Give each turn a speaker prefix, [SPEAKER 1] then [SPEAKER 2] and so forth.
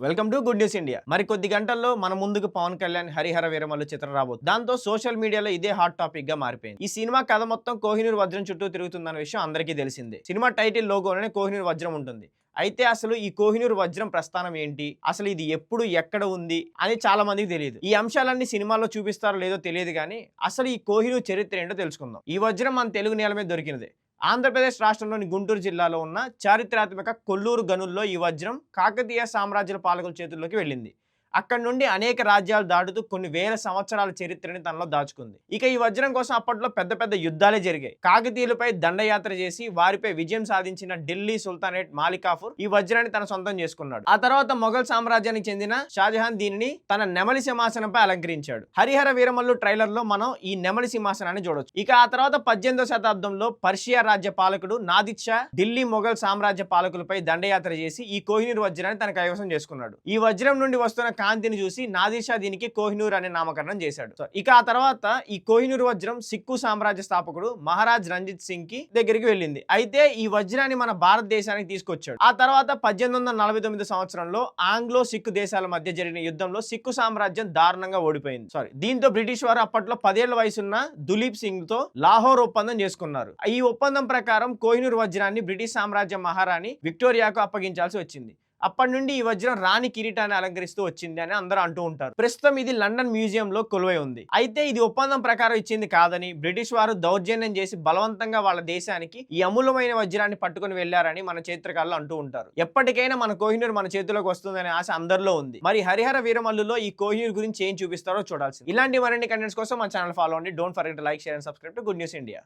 [SPEAKER 1] Welcome to good news India. మరి కొద్ది గంటల్లో మన ముందుకు పవన్ కళ్యాణ్ హరిహర వీరమల్లు చిత్రం రాబోతుంది దాంతో సోషల్ మీడియాలో ఇదే హాట్ టాపిక్గా మారిపోయింది. ఈ సినిమా కథ మొత్తం కోహినూర్ వజ్రం చుట్టూ తిరుగుతుందన్న విషయం అందరికీ తెలిసిందే. సినిమా టైటిల్ లోగోలోనే కోహినూర్ వజ్రం ఉంటుంది. అయితే అసలు ఈ కోహినూర్ వజ్రం ప్రస్థానం ఏంటి? అసలు ఇది ఎప్పుడు ఎక్కడ ఉంది? అని చాలా మందికి తెలియదు. ఈ అంశాలన్నీ సినిమాలో చూపిస్తారో లేదో తెలియదు కానీ అసలు ఈ కోహినూర్ చరిత్ర ఏంటో తెలుసుకుందాం. ఈ వజ్రం మన తెలుగు నేల మీద దొరికినదే. ఆంధ్రప్రదేశ్ రాష్ట్రంలోని గుంటూరు జిల్లాలో ఉన్న చారిత్రాత్మక కొల్లూరు గనుల్లో ఈ వజ్రం కాకతీయ సామ్రాజ్యాల పాలకుల చేతుల్లోకి వెళ్ళింది. అక్కడి నుండి అనేక రాజ్యాలు దాటుతూ కొన్ని వేల సంవత్సరాల చరిత్రని తనలో దాచుకుంది. ఇక ఈ వజ్రం కోసం అప్పట్లో పెద్ద పెద్ద యుద్ధాలే జరిగాయి. కాకతీయులపై దండయాత్ర చేసి వారిపై విజయం సాధించిన ఢిల్లీ సుల్తానేట్ మాలికాఫుర్ ఈ వజ్రాన్ని తన సొంతం చేసుకున్నాడు. ఆ తర్వాత మొఘల్ సామ్రాజ్యానికి చెందిన షాజహాన్ దీనిని తన నెమలి సింహాసనంపై అలంకరించాడు. హరిహర వీరమల్లు ట్రైలర్లో మనం ఈ నెమలి సింహాసనాన్ని చూడొచ్చు. ఇక ఆ తర్వాత పద్దెనిమిదో శతాబ్దంలో పర్షియా రాజ్య పాలకుడు నాదిద్ షా ఢిల్లీ మొఘల్ సామ్రాజ్య పాలకులపై దండయాత్ర చేసి ఈ కోహినూర్ వజ్రాన్ని తన కైవసం చేసుకున్నాడు. ఈ వజ్రం నుండి వస్తున్న కాంతిని చూసి నాదిషా దీనికి కోహినూర్ అనే నామకరణం చేశాడు. ఇక ఆ తర్వాత ఈ కోహినూర్ వజ్రం సిక్కు సామ్రాజ్య స్థాపకుడు మహారాజ్ రంజిత్ సింగ్కి దగ్గరికి వెళ్ళింది. అయితే ఈ వజ్రాన్ని మన భారతదేశానికి తీసుకొచ్చాడు. ఆ తర్వాత పద్దెనిమిది వందల నలభై తొమ్మిది సంవత్సరంలో ఆంగ్లో సిక్కు దేశాల మధ్య జరిగిన యుద్ధంలో సిక్కు సామ్రాజ్యం దారుణంగా ఓడిపోయింది. సారీ దీంతో బ్రిటిష్ వారు అప్పట్లో పదేళ్ళ వయసున్న దులీప్ సింగ్తో లాహోర్ ఒప్పందం చేసుకున్నారు. ఈ ఒప్పందం ప్రకారం కోహినూర్ వజ్రాన్ని బ్రిటిష్ సామ్రాజ్య మహారాణి విక్టోరియాకు అప్పగించాల్సి వచ్చింది. అప్పటి నుండి ఈ వజ్రం రాణి కిరీటాన్ని అలంకరిస్తూ వచ్చింది అని అందరూ అంటూ ఉంటారు. ప్రస్తుతం ఇది లండన్ మ్యూజియం లో కొలువై ఉంది. అయితే ఇది ఒప్పందం ప్రకారం ఇచ్చింది కాదని బ్రిటిష్ వారు దౌర్జన్యం చేసి బలవంతంగా వాళ్ళ దేశానికి ఈ అమూలమైన వజ్రాన్ని పట్టుకుని వెళ్ళారని మన చరిత్రకారులు అంటూ ఉంటారు. ఎప్పటికైనా మన కోహినూర్ మన చేతిలోకి వస్తుందనే ఆశ అందరిలో ఉంది. మరి హరిహర వీరమల్లులో ఈ కోహినూర్ గురించి ఏం చూపిస్తారో చూడాల్సింది. ఇలాంటి మరిన్ని కంటెంట్స్ కోసం మన ఛానల్ ఫాలో అండి. Don't forget like share and subscribe to good news India